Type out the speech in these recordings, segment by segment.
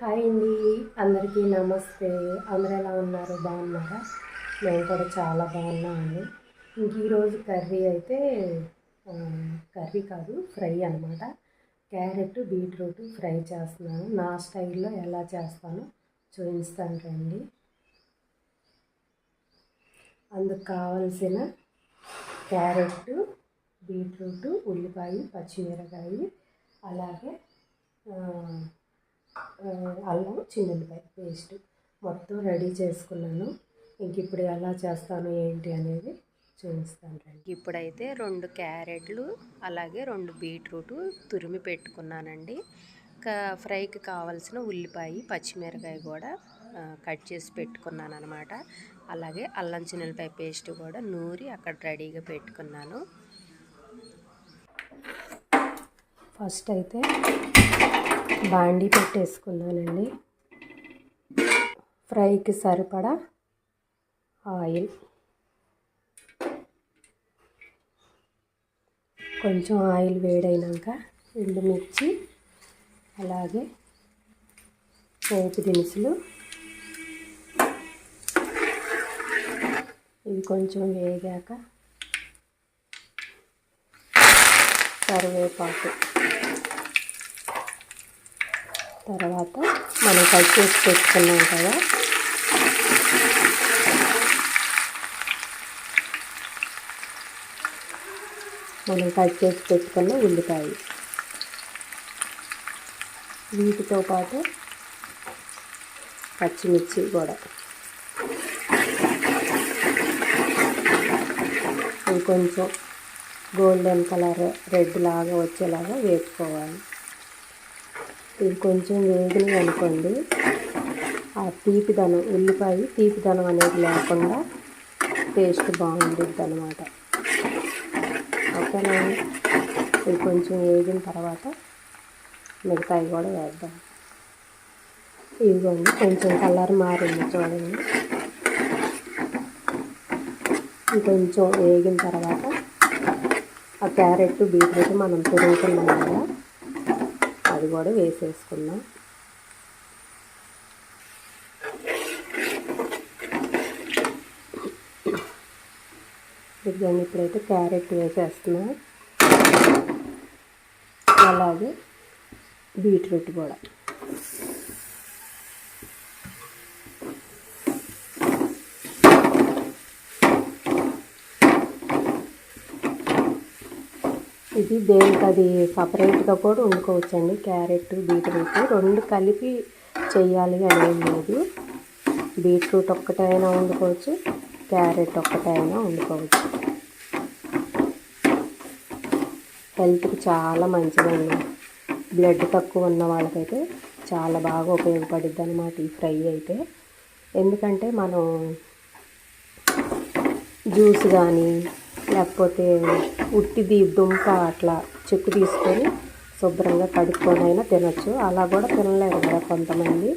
Hi అండి. అందరికీ నమస్తే. అందరూ ఎలా ఉన్నారు? బాగున్నారా? నేను కూడా చాలా బాగున్నాను ఇంక ఈరోజు కర్రీ అయితే కర్రీ కాదు ఫ్రై అనమాట క్యారెట్ బీట్రూట్ ఫ్రై చేస్తున్నాను. నా స్టైల్లో ఎలా చేస్తానో చూపిస్తాను రండి. అందుకు కావలసిన క్యారెట్ బీట్రూట్ ఉల్లిపాయ పచ్చిమిరకాయ అలాగే అల్లం చిన్నుల్లిపాయ పేస్ట్ మొత్తం రెడీ చేసుకున్నాను. ఇంక ఇప్పుడు ఎలా చేస్తాను ఏంటి అనేది చూపిస్తాను రండి. ఇప్పుడైతే రెండు క్యారెట్లు అలాగే రెండు బీట్రూట్ తురిమి పెట్టుకున్నానండి. ఫ్రైకి కావాల్సిన ఉల్లిపాయ పచ్చిమిరకాయ కూడా కట్ చేసి పెట్టుకున్నాను అనమాట అలాగే అల్లం చిన్నులపాయ పేస్ట్ కూడా నూరి అక్కడ రెడీగా పెట్టుకున్నాను. ఫస్ట్ అయితే బాండీ పెట్టేసుకున్నానండి. ఫ్రైకి సరిపడా ఆయిల్. కొంచెం ఆయిల్ వేడైనాక ఎండుమిర్చి అలాగే పోపు దినుసులు. ఇవి కొంచెం వేగాక కరివేపాకు. తర్వాత మనం కట్ చేసి పెట్టుకున్నాం కదా. మనం కట్ చేసి పెట్టుకున్న ఉల్లిపాయ వీటితో పాటు పచ్చిమిర్చి కూడా. కొంచెం గోల్డెన్ కలర్ రెడ్ లాగా వచ్చేలాగా వేసుకోవాలి. ఇది కొంచెం వేగినవి అనుకోండి. ఆ తీపిదనం ఉల్లిపాయ తీపిదనం అనేది లేకుండా టేస్ట్ బాగుంటుంది అనమాట ఓకేనా? ఇది కొంచెం వేగిన తర్వాత మిగతాయి కూడా వేద్దాం. ఇదిగోండి కొంచెం కలర్ మారింది చూడండి. కొంచెం వేగిన తర్వాత ఆ క్యారెట్ బీట్రూట్ మనం తిరుగుతున్నాం కదా. అది కూడా వేసేసుకుందాం. ఇదిగోండి ఇప్పుడైతే క్యారెట్ వేసేస్తున్నాం. అలాగే బీట్రూట్ కూడా. ఇది దేనికి అది సపరేట్గా కూడా వండుకోవచ్చండి. క్యారెట్ బీట్రూట్ రెండు కలిపి చేయాలి అని లేదు. బీట్రూట్ ఒక్కటైనా వండుకోవచ్చు క్యారెట్ ఒక్కటైనా వండుకోవచ్చు. హెల్త్కి చాలా మంచిదండి. బ్లడ్ తక్కువ ఉన్న వాళ్ళకైతే చాలా బాగా ఉపయోగపడుద్ది అనమాట ఈ ఫ్రై అయితే. ఎందుకంటే మనం జ్యూస్ కానీ లేకపోతే ఉట్టిది దుంప అట్లా చెక్కు తీసుకొని శుభ్రంగా కడుక్కొని అయినా తినచ్చు. అలా కూడా తినలేరు కదా కొంతమంది.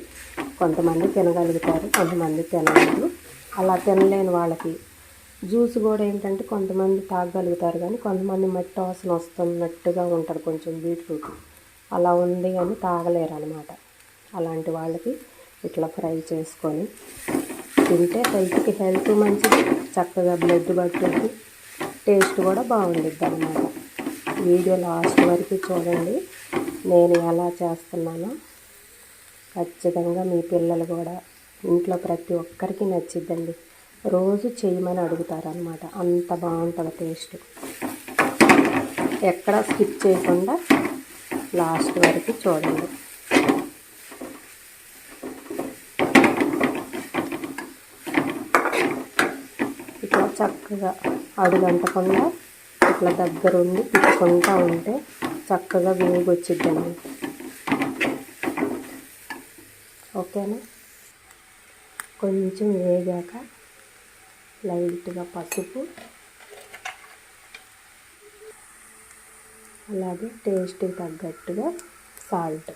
కొంతమంది తినగలుగుతారు కొంతమంది తినలేదు. అలా తినలేని వాళ్ళకి జ్యూస్ కూడా ఏంటంటే కొంతమంది తాగగలుగుతారు కానీ కొంతమంది మట్టి వాసన వస్తున్నట్టుగా ఉంటారు కొంచెం బీట్రూట్. అలా ఉంది కానీ తాగలేరు అనమాట అలాంటి వాళ్ళకి ఇట్లా ఫ్రై చేసుకొని తింటే హెల్త్కి హెల్త్ మంచిది చక్కగా బ్లడ్ పట్టుద్ది టేస్ట్ కూడా బాగుండిద్ది అనమాట వీడియో లాస్ట్ వరకు చూడండి. నేను ఎలా చేస్తున్నానో. ఖచ్చితంగా మీ పిల్లలు కూడా ఇంట్లో ప్రతి ఒక్కరికి నచ్చిద్దండి. రోజు చేయమని అడుగుతారనమాట అంత బాగుంటుంది టేస్ట్. ఎక్కడ స్కిప్ చేయకుండా లాస్ట్ వరకు చూడండి. ఇట్లా చక్కగా అడుగంటకుండా ఇట్లా దగ్గరుండి తిప్పుకుంటూ ఉంటే చక్కగా వేగి వచ్చిద్దండి. ఓకేనా? కొంచెం వేగాక లైట్గా పసుపు అలాగే టేస్ట్కి తగ్గట్టుగా సాల్ట్.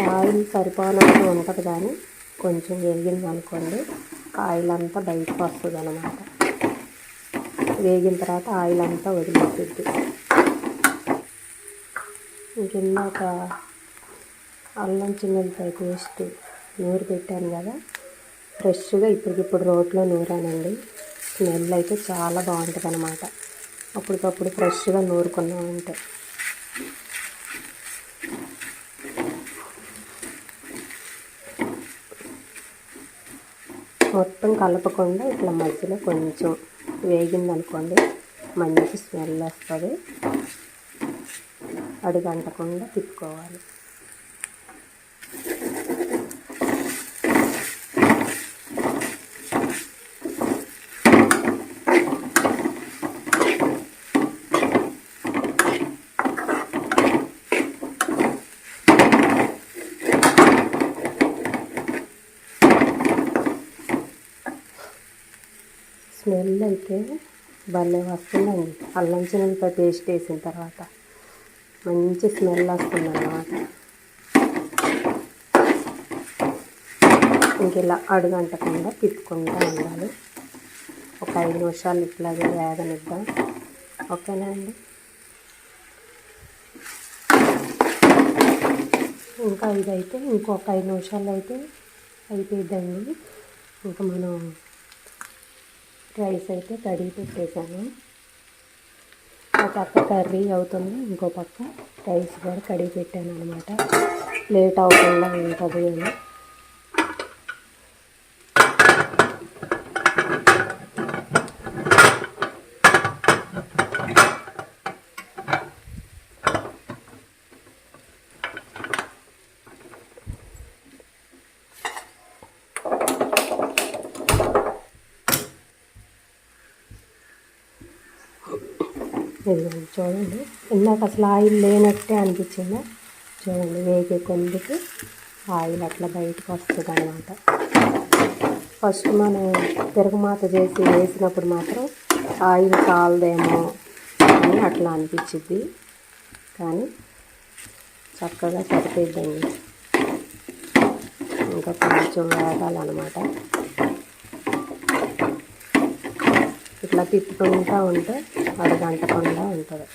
ఆయిల్ సరిపోనట్టు ఉంటుంది కానీ కొంచెం వేగింది అనుకోండి ఆయిల్ అంతా బయటకు వస్తుంది అనమాట వేగిన తర్వాత ఆయిల్ అంతా వదిలేసిద్ది. ఇంకిందాక అల్లం చిన్నపాయ పేస్ట్ నూరు పెట్టాను కదా ఫ్రెష్గా ఇప్పటికిప్పుడు రోట్లో నూరానండి. స్మెల్ అయితే చాలా బాగుంటుంది అనమాట అప్పటికప్పుడు ఫ్రెష్గా నూరుకున్నామంటే. మొత్తం కలపకుండా ఇట్లా మధ్యలో కొంచెం వేగిందనుకోండి మంచి స్మెల్ వస్తుంది. అడుగంటకుండా తిప్పుకోవాలి. స్మెల్ అయితే భలే వస్తుందండి అల్లం చిన్నపాయ పేస్ట్ వేసిన తర్వాత మంచి స్మెల్ వస్తుంది అన్నమాట ఇంక ఇలా అడుగంటకుండా తిప్పుకుంటూ ఉండాలి. ఒక ఐదు నిమిషాలు ఇట్లాగే వేగనిద్దాం. ఓకేనా అండి? ఇంకా ఇదైతే ఇంకొక ఐదు నిమిషాలు అయితే అయిపోయిద్దండి. ఇంకా మనం రైస్ అయితే కడిగి పెట్టేశాను. ఒక పక్క కర్రీ అవుతుంది ఇంకో పక్క రైస్ కూడా కడిగి పెట్టాను అనమాట లేట్ అవ్వకుండా ఉంటుంది అని. ఇదిగోండి చూడండి. ఇందాక అసలు ఆయిల్ లేనట్టే అనిపించింది. చూడండి వేగే కొందుకు ఆయిల్ అట్లా బయటకు వస్తుంది అనమాట ఫస్ట్ మనం తిరగమాత చేసి వేసినప్పుడు మాత్రం ఆయిల్ కాలదేమో అని అట్లా అనిపించింది. కానీ చక్కగా సరిపోయిందండి. ఇంకా కొంచెం వేగాలన్నమాట. ఇట్లా తిప్పుకుంటూ ఉంటే అది గంటకుండా ఉంటుంది.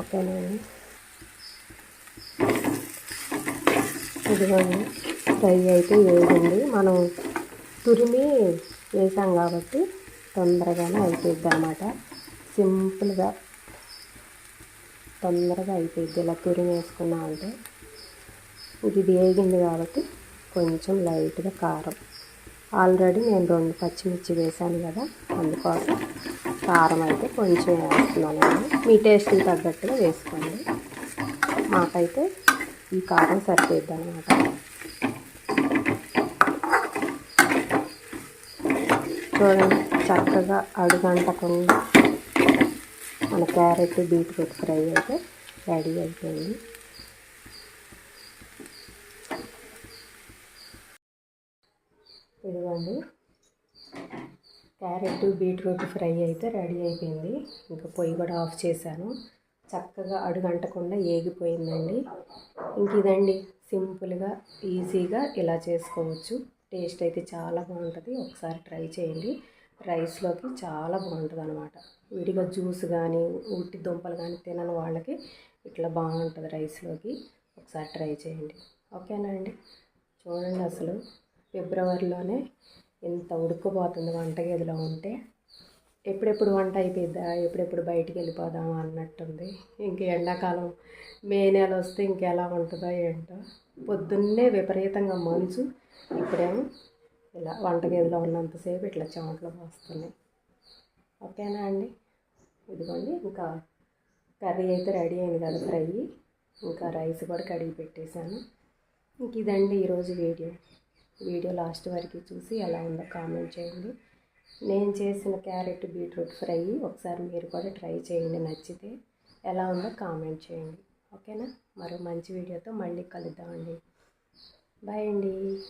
ఓకేనండి ఇదిగోండి ఫ్రై అయితే వేసింది మనం తురిమి వేసాం కాబట్టి తొందరగానే అయిపోద్ది అనమాట సింపుల్గా తొందరగా అయిపోయింది ఇలా తురిమి వేసుకున్నామంటే ఇది వేగింది కాబట్టి కొంచెం లైట్గా కారం. ఆల్రెడీ నేను రెండు పచ్చిమిర్చి వేసాను కదా అందుకోసం కారం అయితే కొంచెం వేస్తున్నాను మీ టేస్ట్కి తగ్గట్టుగా వేసుకోండి. మాకైతే ఈ కారం సరిపోద్ది అనమాట చూడండి చక్కగా అడుగంటకుండా మన క్యారెట్ బీట్రూట్ ఫ్రై అయితే రెడీ అయిపోయింది ఇదిగోండి క్యారెట్ బీట్రూట్ ఫ్రై అయితే రెడీ అయిపోయింది. ఇంకా పొయ్యి కూడా ఆఫ్ చేశాను. చక్కగా అడుగంటకుండా ఏగిపోయిందండి. ఇంక ఇదండి సింపుల్గా ఈజీగా ఇలా చేసుకోవచ్చు. టేస్ట్ అయితే చాలా బాగుంటుంది. ఒకసారి ట్రై చేయండి. రైస్లోకి చాలా బాగుంటుంది అనమాట విడిగా జ్యూస్ కానీ ఉట్టి దుంపలు కానీ తినని వాళ్ళకి ఇట్లా బాగుంటుంది రైస్లోకి. ఒకసారి ట్రై చేయండి. ఓకేనా అండి? చూడండి అసలు ఫిబ్రవరిలోనే ఇంత ఉడుకుపోతుంది వంటగదిలో ఉంటే. ఎప్పుడెప్పుడు వంట అయిపోద్దా ఎప్పుడెప్పుడు బయటికి వెళ్ళిపోదాం అన్నట్టుంది. ఇంక ఎండాకాలం మే నెల వస్తే ఇంకెలా ఉంటుందో ఏంటో. పొద్దున్నే విపరీతంగా మంచు ఇప్పుడేమో ఇలా వంటగదిలో ఉన్నంతసేపు ఇట్లా చెమట్లు పోస్తున్నాయి. ఓకేనా అండి? ఇదిగోండి ఇంకా కర్రీ అయితే రెడీ అయింది కదా ఫ్రై. ఇంకా రైస్ కూడా కడిగి పెట్టేశాను. ఇంక ఇదండి ఈరోజు వీడియో. వీడియో లాస్ట్ వరకు చూసి ఎలా ఉందో కామెంట్ చేయండి. నేను చేసిన క్యారెట్ బీట్రూట్ ఫ్రై ఒకసారి మీరు కూడా ట్రై చేయండి. నచ్చితే ఎలా ఉందో కామెంట్ చేయండి. ఓకేనా? మరో మంచి వీడియోతో మళ్ళీ కలుద్దామండి. బాయ్ అండి.